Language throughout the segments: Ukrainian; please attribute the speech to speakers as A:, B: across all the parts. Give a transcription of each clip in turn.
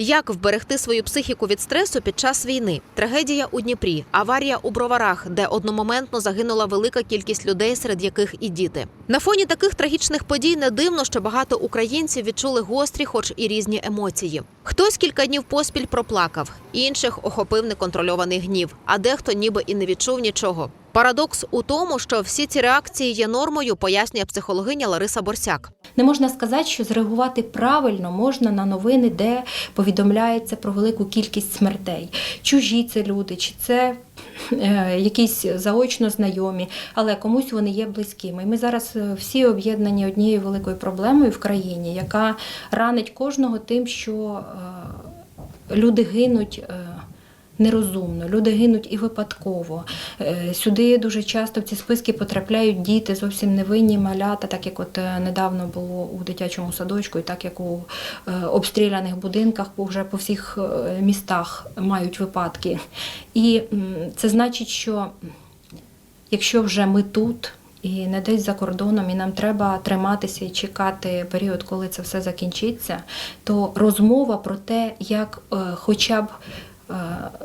A: Як вберегти свою психіку від стресу під час війни? Трагедія у Дніпрі, аварія у Броварах, де одномоментно загинула велика кількість людей, серед яких і діти. На фоні таких трагічних подій не дивно, що багато українців відчули гострі, хоч і різні емоції. Хтось кілька днів поспіль проплакав, інших охопив неконтрольований гнів, а дехто ніби і не відчув нічого. Парадокс у тому, що всі ці реакції є нормою, пояснює психологиня Лариса Борсяк.
B: Не можна сказати, що зреагувати правильно можна на новини, де повідомляється про велику кількість смертей. Чужі це люди, чи це е, якісь заочно знайомі, але комусь вони є близькими. І ми зараз е, всі об'єднані однією великою проблемою в країні, яка ранить кожного тим, що е, люди гинуть. Нерозумно, люди гинуть і випадково. Е, Сюди дуже часто в ці списки потрапляють діти, зовсім невинні малята, так як от е, недавно було у дитячому садочку, і так як у е, обстріляних будинках бо вже по всіх містах мають випадки. І це значить, що якщо вже ми тут. І не десь за кордоном, і нам треба триматися і чекати період, коли це все закінчиться, то розмова про те, як хоча б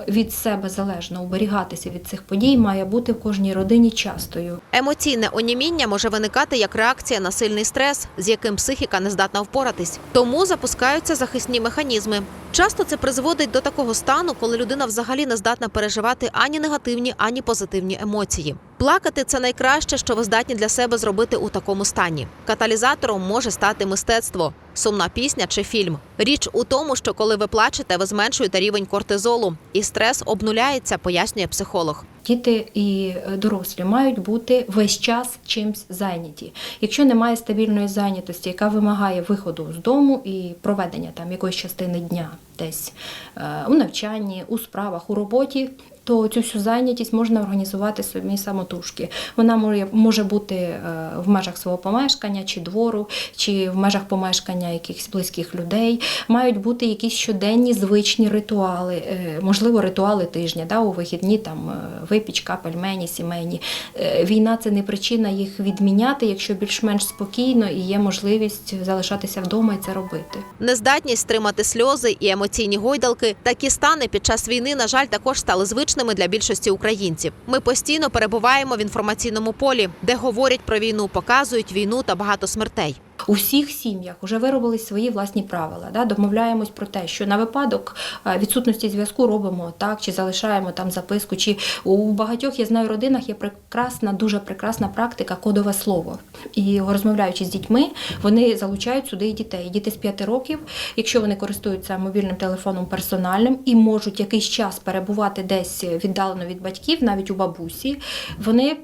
B: від себе залежно уберігатися від цих подій, має бути в кожній родині частою.
A: Емоційне оніміння може виникати як реакція на сильний стрес, з яким психіка не здатна впоратись. Тому запускаються захисні механізми. Часто це призводить до такого стану, коли людина взагалі не здатна переживати ані негативні, ані позитивні емоції. Плакати це найкраще, що ви здатні для себе зробити у такому стані. Каталізатором може стати мистецтво, сумна пісня чи фільм. Річ у тому, що коли ви плачете, ви зменшуєте рівень кортизолу, і стрес обнуляється, пояснює психолог.
B: Діти і е, дорослі мають бути весь час чимсь зайняті. Якщо немає стабільної зайнятості, яка вимагає виходу з дому і проведення там якоїсь частини дня, десь е, у навчанні, у справах, у роботі. То цю всю зайнятість можна організувати собі самотужки. Вона може, бути е, в межах свого помешкання чи двору, чи в межах помешкання якихось близьких людей. Мають бути якісь щоденні звичні ритуали, можливо, ритуали тижня, да, у вихідні там е, випічка, пельмені, сімейні. Е, Війна це не причина їх відміняти, якщо більш-менш спокійно і є можливість залишатися вдома і це робити.
A: Нездатність стримати сльози і емоційні гойдалки. Такі стани під час війни, на жаль, також стали звичними для більшості українців. Ми постійно перебуваємо в інформаційному полі, де говорять про війну, показують війну та багато смертей.
B: У всіх сім'ях вже виробились свої власні правила. Да? Домовляємось про те, що на випадок е, відсутності зв'язку робимо так, чи залишаємо там записку. Чи у багатьох я знаю родинах є прекрасна, дуже прекрасна практика кодове слово. І розмовляючи з дітьми, вони залучають сюди і дітей. Діти з 5 років, якщо вони користуються мобільним телефоном персональним і можуть якийсь час перебувати десь віддалено від батьків, навіть у бабусі, вони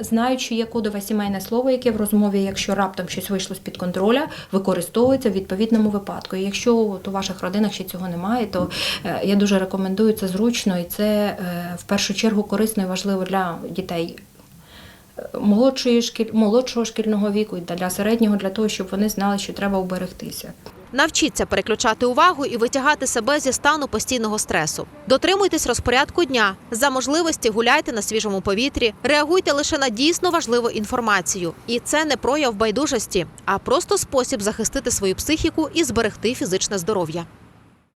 B: знають, що є кодове сімейне слово, яке в розмові, якщо раптом щось вийшло з-під контроля, використовується в відповідному випадку. І якщо от у ваших родинах ще цього немає, то е, я дуже рекомендую це зручно і це е, в першу чергу корисно і важливо для дітей. е, Молодшої шкіль, молодшого шкільного віку і для середнього, для того, щоб вони знали, що треба уберегтися.
A: Навчіться переключати увагу і витягати себе зі стану постійного стресу. Дотримуйтесь розпорядку дня. За можливості гуляйте на свіжому повітрі, реагуйте лише на дійсно важливу інформацію. І це не прояв байдужості, а просто спосіб захистити свою психіку і зберегти фізичне здоров'я.